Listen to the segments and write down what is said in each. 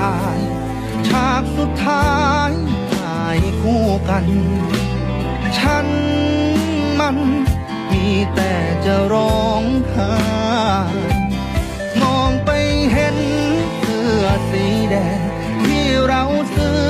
ถ่าย ฉากสุดท้ายถ่ายคู่กัน ฉันมันมีแต่จะร้องไห้มองไปเห็นเสื้อสีแดงที่เราซื้อ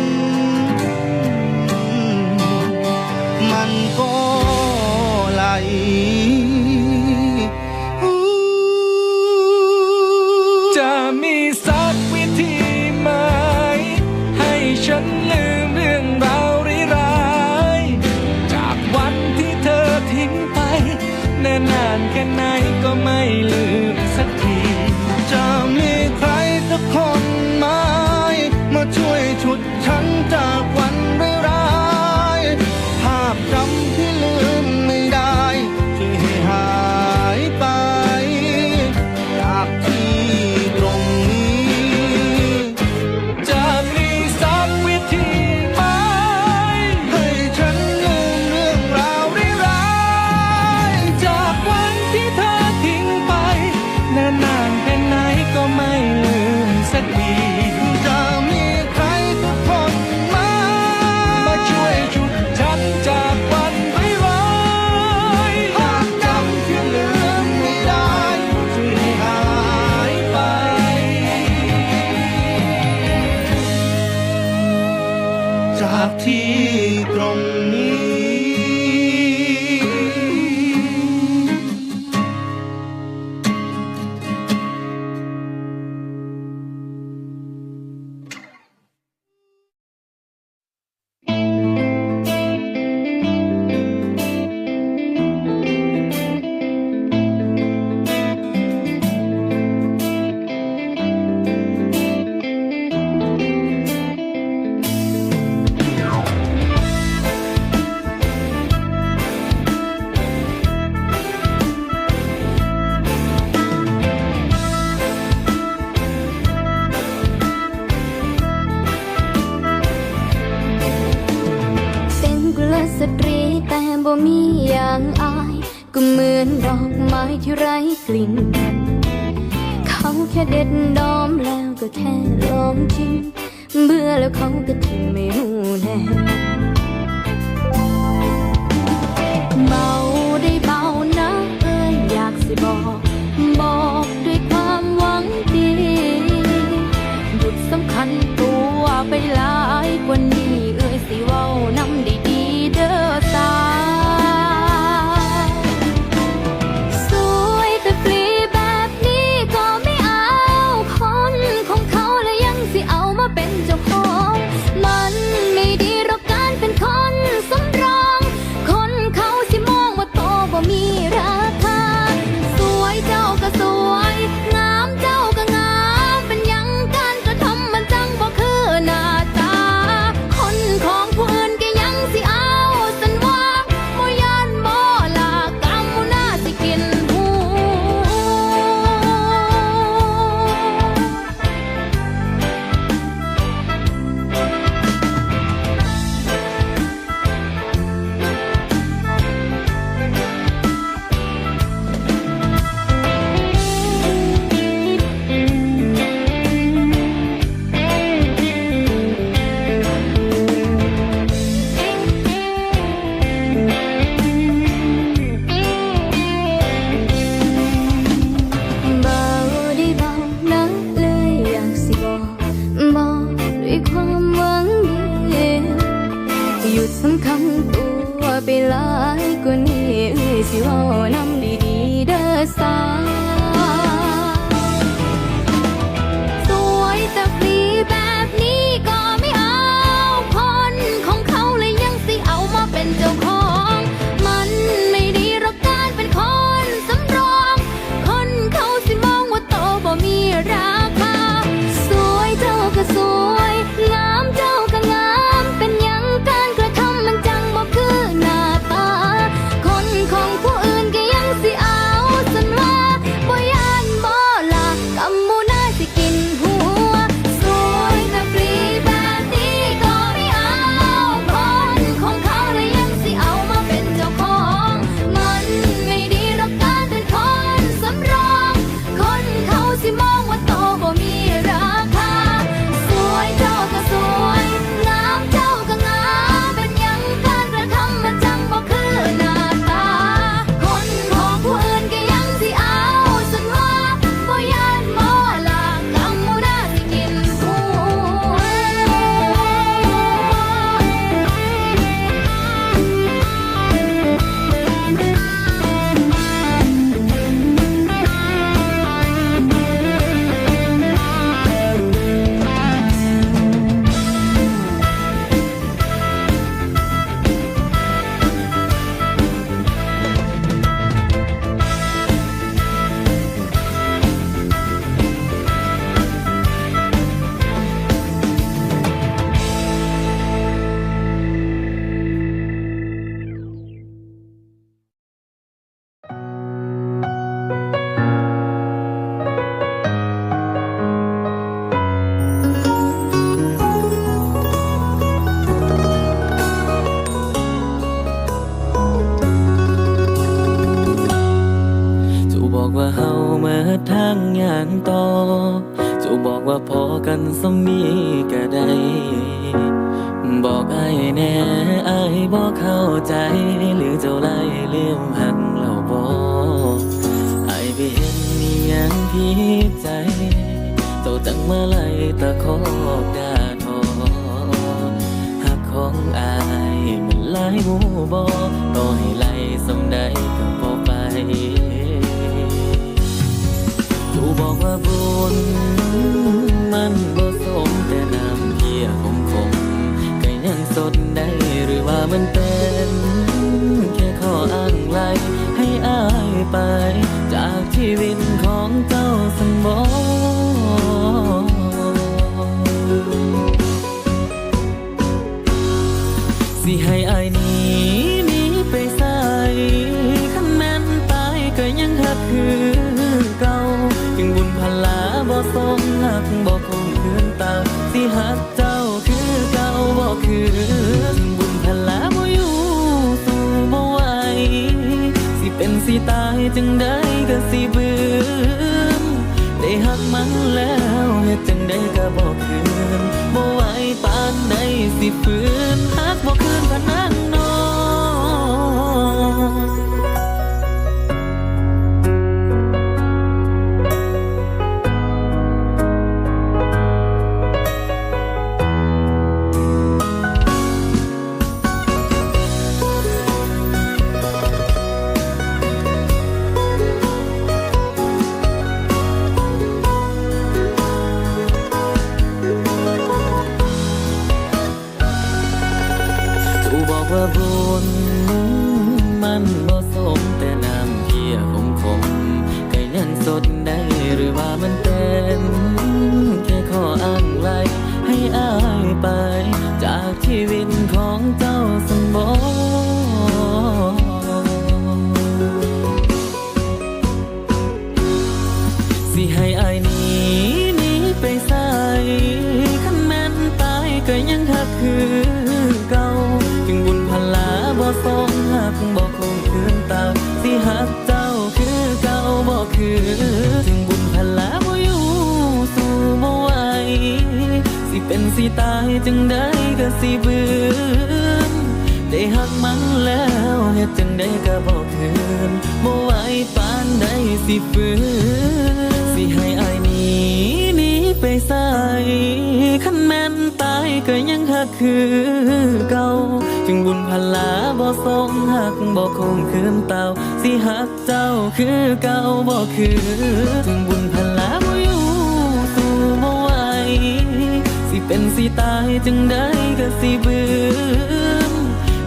ที่ตรงนี้ บ่มีอย่างอาย ก็เหมือนดอกไม้ที่ไร้กลิ่น เขาแค่เด็ดดอมแล้วก็แค่ลองชิมเบื่อแล้วเขาก็ทิ้งไม่หูแน่เบาได้เบานะเอ้ยอยากสิบอก ว่าพอกันสมีก็ได้ บอกไอ้แน่ไอ้บอกเข้าใจ หรือเจ้าไล่เลี่ยมหันเราบอกไอ้ไปเห็นมีอย่างผิดใจ เจ้าจังมาไล่ตะคอกดาทอหักของไอ้มันลายหูบอต่อให้ไล่สมใดก็บอไปอยู่บอกว่าบุญ มันบ่สมแต่น้ำเพียคงคมก็ยังสดได้หรือว่ามันเป็นแค่ข้ออ้างไลให้อายไป จากชีวิตของเจ้าสันบอก สอมหักบอกคงคืนเต่าสิหักเจ้าคือเก่าบอกคือถึงบุญพลาบ่อยู่สู่บ่ไหวสิเป็นสิตายจึงได้ก็สิเบื่อได้หักมันแล้วเฮ็ดจังได้ก็บอกคืนบ่ไหวปานใดสิฟื้นสิให้อายนี้นีไปใส่ขันแม่นตายก็ยังหักคือเก่า ถึงบุญพลาบ่ทรงหักบ่คงคืนเต่าสิหักเจ้าคือเก่าบ่คือจึงบุญพลาบ่อยู่สู่บ่ไหวสิเป็นสิตายจึงได้ก็สิเบื่อ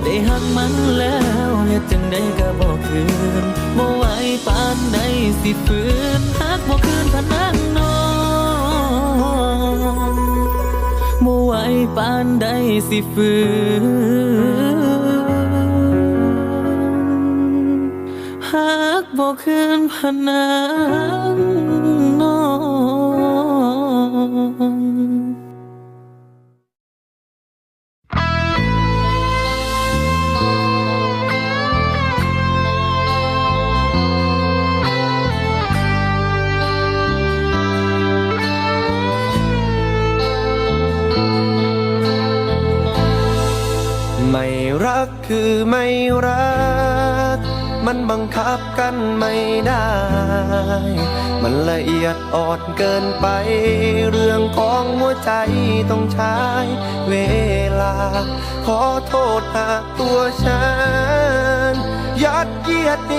ได้หักมันแล้วเฮ็ดจังได้ก็บ่คืนบ่ไหวปานใดสิฟื้นหักบ่คืนพนัง ปานใดสิฝืนหากบอกคืนพนังน กันไม่ได้ มันละเอียดอ่อนเกินไป เรื่องของหัวใจต้องใช้เวลา ขอโทษหากตัวฉัน ยัดเยียด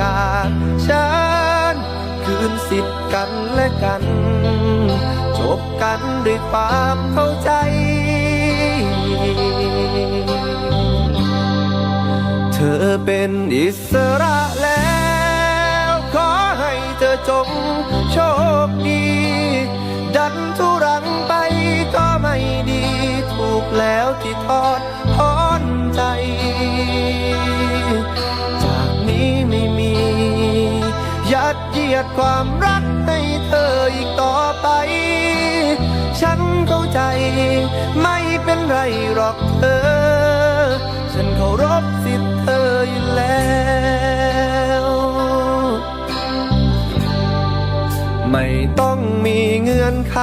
จากฉัน คืนสิทธิ์กันและกัน จบกันด้วยความเข้าใจ เธอเป็นอิสระแล้ว ขอให้เธอจงโชคดี ดันทุรังไปก็ไม่ดี ถูกแล้วที่ทอดทอนใจ ยัดเยียดความรักให้เธออีกต่อไป ฉันเข้าใจไม่เป็นไรหรอกเธอ ฉันเคารพสิทธิ์เธออยู่แล้วไม่ต้องมีเงื่อนไข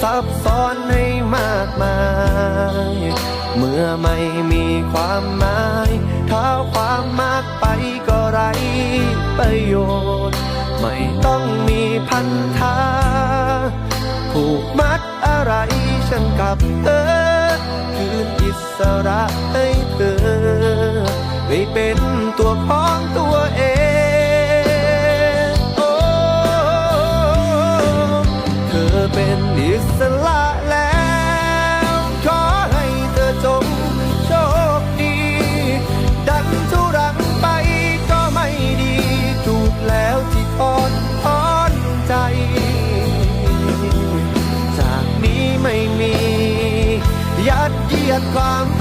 ซับซ้อนให้มากมาย เมื่อไม่มีความหมายถ้าความมา ไปก็ไรประโยชน์ ไม่ต้องมีพันธะผูกมัดอะไรฉันกับเธอ คืนอิสระให้เธอ ไม่เป็นตัวของตัวเอง ด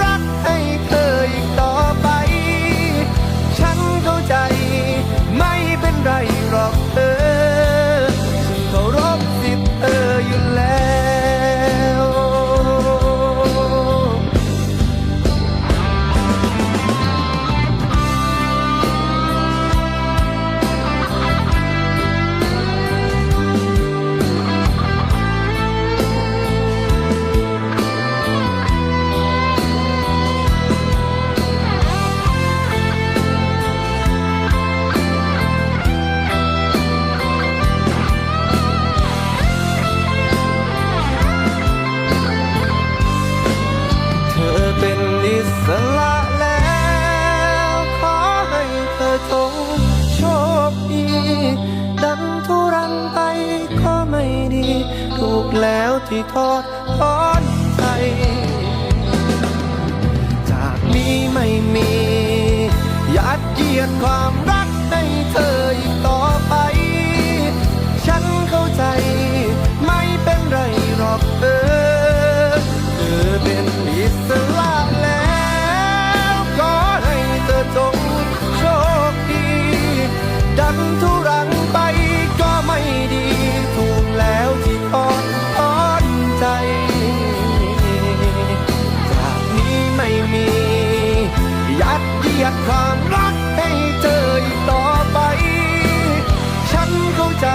ที่ทอดทอนใจจากนี้ไม่มี ยัดเยียดความ รักให้เจออีกต่อไป ฉันเข้าใจ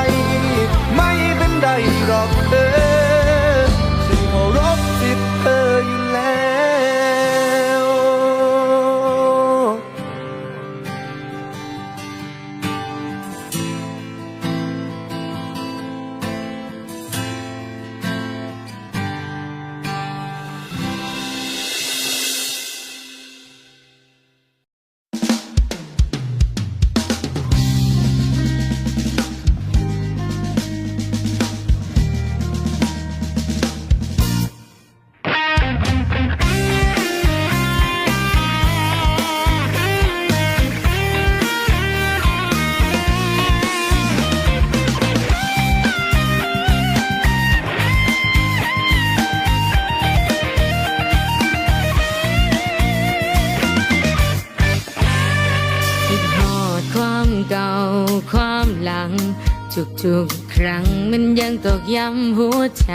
ทุกครั้งมันยังตอกย้ำหัวใจ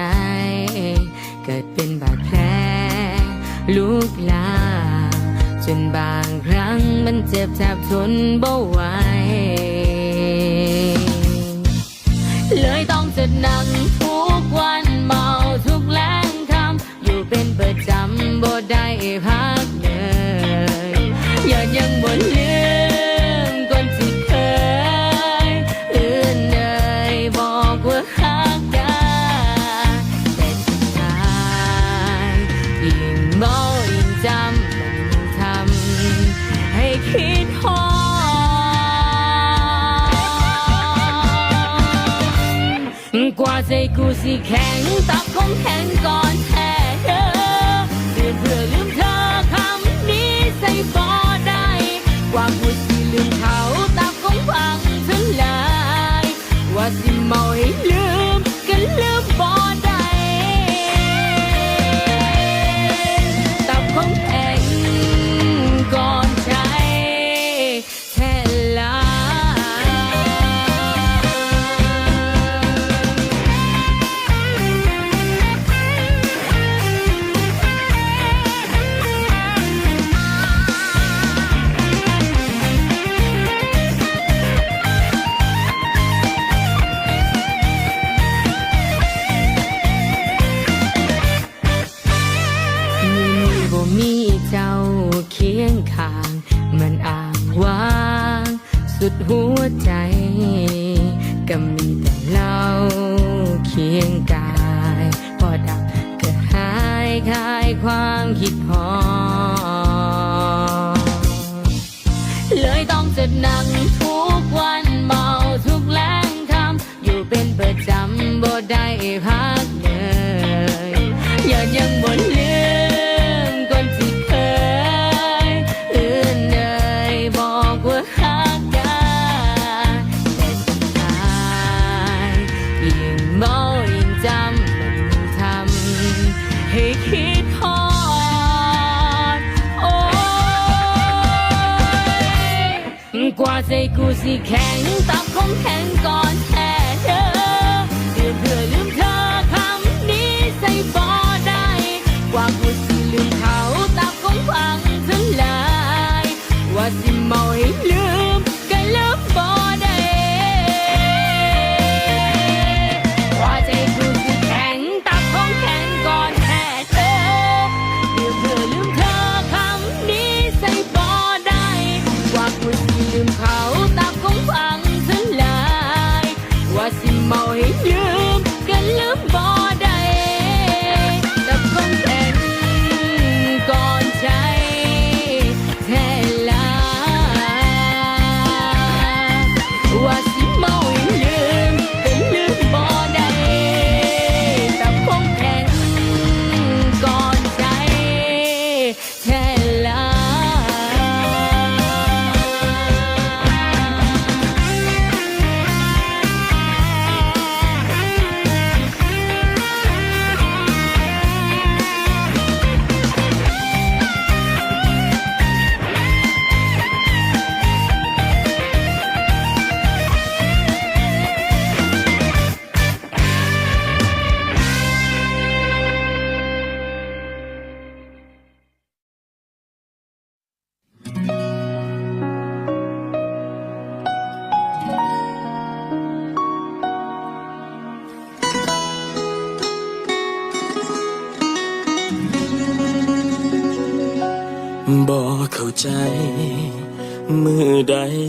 เกิดเป็นบาดแผลลุกลามจนบางครั้งมันเจ็บแทบทนบ่ไหวเลยต้องจะนั่งทุกวันเมาทุกแรงทำอยู่เป็นประจำบ่ได้พัก ที่แข็งตับคงแข็งก่อน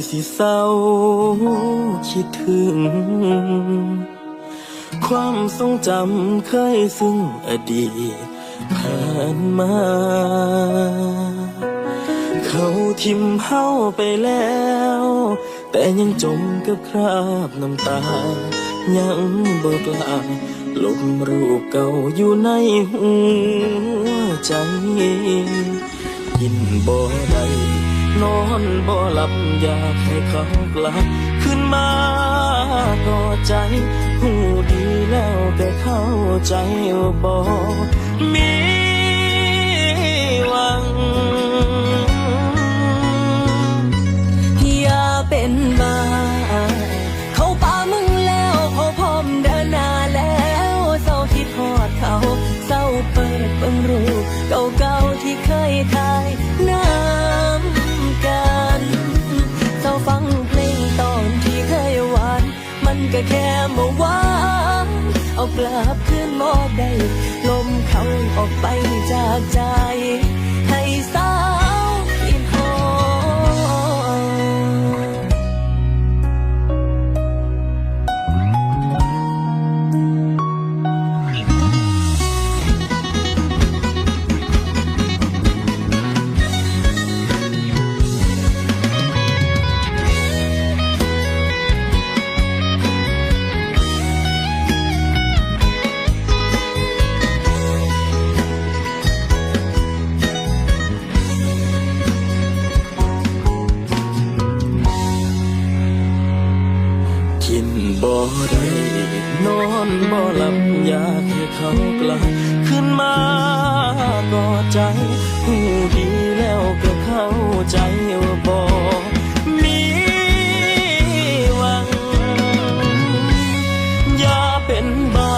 สิเศร้าคิดถึง ความทรงจำเคยซึ่งอดีตผ่านมา เขาทิมเฮาไปแล้ว แต่ยังจมกับคราบน้ำตา ยังบกลาลบรูปเก่าอยู่ในหัวใจกินบ่ได้ นอนบ่หลับอยากให้เขากลับขึ้นมาก็ใจหูดีแล้วแต่เข้าใจบ่มีหวัง อย่าเป็นบ้าเขาป่ามึงแล้วเขาพร้อมเดินนาแล้วเศร้าที่ทอดเขาเศร้าเปิดเบิ่งรูเก่าๆที่เคยทาย ก็แค่เมื่อวานเอากลับคืนบ่ได้ลมเขาออกไปจากใจ ให้สา อนบ่หลับอยากให้เขากลับขึ้นมากอดใจหูดีแล้วก็เข้าใจว่าบ่มีหวัง อย่าเป็นบ้า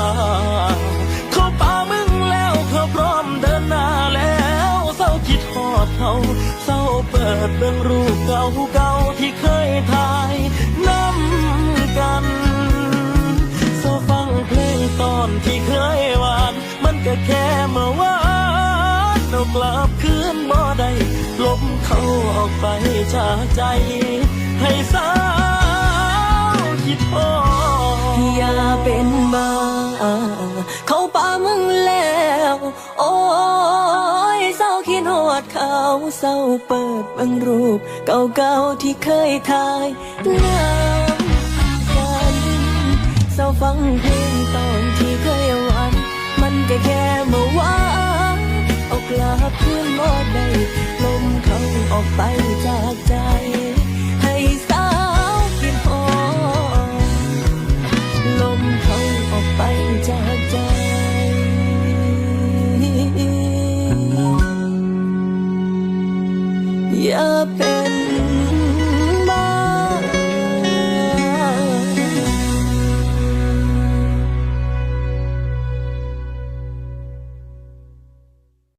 เขาป่ามึงแล้วเขาพร้อมเดินหน้าแล้วเศร้าคิดทอดเขาเศร้าเปิดเบิ่งรูปเก่า ก็แค่เมื่อวานเรากลับคืนบ่ได้ลมเขาออกไปจากใจ ให้สาวคิดพออย่าเป็นบ้าเขาป่ามึงแล้ว โอ้ยเศร้าคิดหอดเขาเศร้าเปิดบังรูป เก่าๆที่เคยถ่ายน้ำกันเศร้าฟังเพลงตอนที่เค ก็แค่เมื่อวานเอากลับคืนบ่ได้ลมเขาออกไปจากใจ ให้สาวคิดหอดลมเขาออกไปจากใจอย่าเป็น